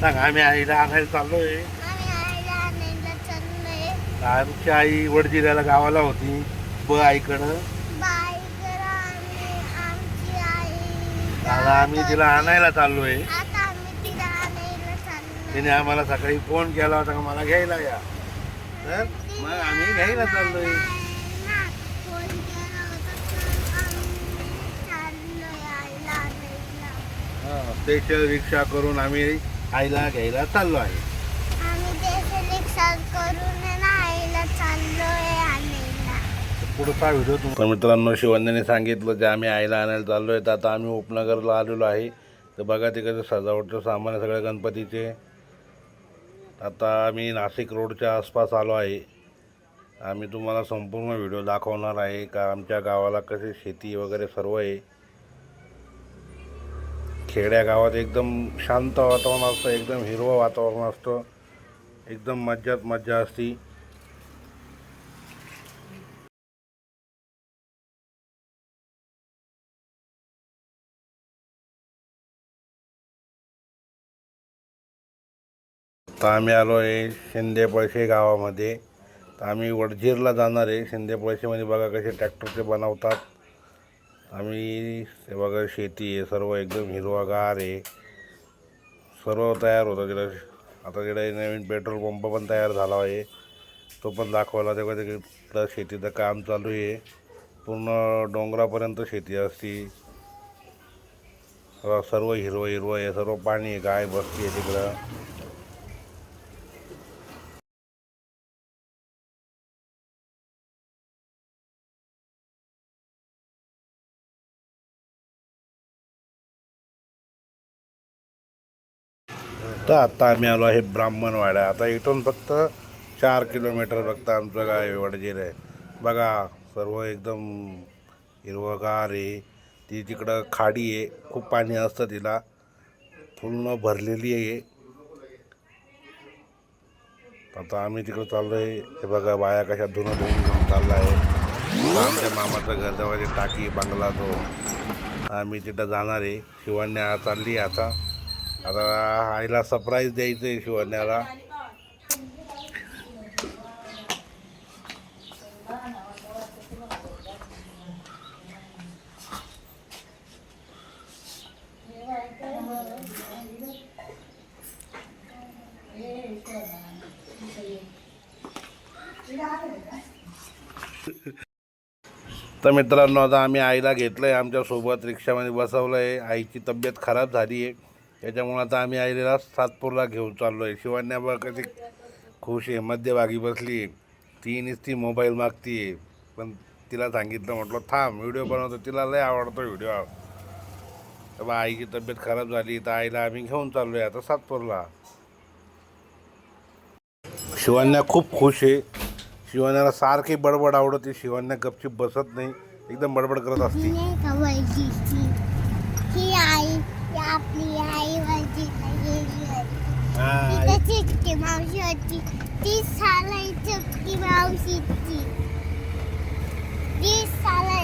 सांग आम्ही आईला आणायला चाललोय. आमची आई वडजिऱ्याला गावाला होती ब आईकडं. आता आम्ही तिला आणायला चाललोय. आता आम्ही तिला आणायला चाललोय. तिने आम्हाला सकाळी फोन केला होता का मला घ्यायला या. तर मग आम्ही घ्यायला चाललोय. स्पेशल रिक्षा करून आम्ही आईला घ्यायला चाललो आहे. आम्ही त्याचे रिक्षा करून आहे ना आईला चाललोय आणायला. पुढचा व्हिडिओ तर मित्रांनो शिवन्याने सांगितलं जे आम्ही आईला आणायला चाललो आहे तर आता आम्ही उपनगरला आलेलो आहे. तर बघा तिकडे सजावटचं सामान आहे सगळ्या गणपतीचे. आता आम्ही नाशिक रोडच्या आसपास आलो आहे. आम्ही तुम्हाला संपूर्ण व्हिडिओ दाखवणार आहे का आमच्या गावाला कशी शेती वगैरे सर्व आहे. खेड्या गावात एकदम शांत वातावरण असतं एकदम हिरवं वातावरण असतं एकदम मज्जात मज्जा असती. तर आम्ही आलो आहे शिंदेपळशे गावामध्ये. तर आम्ही वडझिरला जाणार आहे. शिंदेपळशेमध्ये बघा कसे ट्रॅक्टरचे बनवतात. आम्ही हे बघा शेती आहे सर्व एकदम हिरवागार आहे. सर्व तयार होतं तिला आता तिकडे नवीन पेट्रोल पंप पण तयार झाला आहे. तो पण दाखवला. तेव्हा तिकडं शेतीचं काम चालू आहे. पूर्ण डोंगरापर्यंत शेती असती. सर्व हिरवं हिरवं आहे. सर्व पाणी आहे. गाय बसती आहे तिकडं. तर आत्ता आम्ही आलो आहे ब्राह्मणवाड्या आता इथून फक्त चार किलोमीटर फक्त आमचं गाव वडजीर आहे. बघा सर्व एकदम हिरवगार आहे. ती तिकडं खाडी आहे खूप पाणी असतं तिला. पूर्ण भरलेली आहे. आता आम्ही तिकडं चाललो आहे हे बघा बाया कशा धुणं धुवून घेऊन चालला आहे आमच्या मामाचं घर जवळ टाकी बंगला तो. आम्ही तिथं जाणार आहे. शिवण्या चालली आहे आता. आता आईला सरप्राईज द्यायचं आहे शिवण्याला. तर मित्रांनो आता आम्ही आईला घेतलं आहे आमच्यासोबत रिक्षामध्ये बसवलं आहे आईची तब्येत खराब झाली आहे त्याच्यामुळं आता आम्ही आईला सातपूरला घेऊन चाललो आहे शिवान्या बा कशी खुश आहे मध्यभागी बसली ती नुसती मोबाईल मागती आहे. पण तिला सांगितलं म्हटलं थांब व्हिडिओ बनवतो. तिला लय आवडतो व्हिडिओ. तर आईची तब्येत खराब झाली तर आईला आम्ही घेऊन चाललो आहे आता सातपूरला. शिवान्या खूप खुश आहे. शिवान्याला सारखी बडबड आवडते. शिवान्या गपचीप बसत नाही. एकदम बडबड करत असते. ही ही ही आपली आई वळजीला गेली होती ती तर चिटकी मावशी होती. ती साला चिटकी मावशीची. ती साला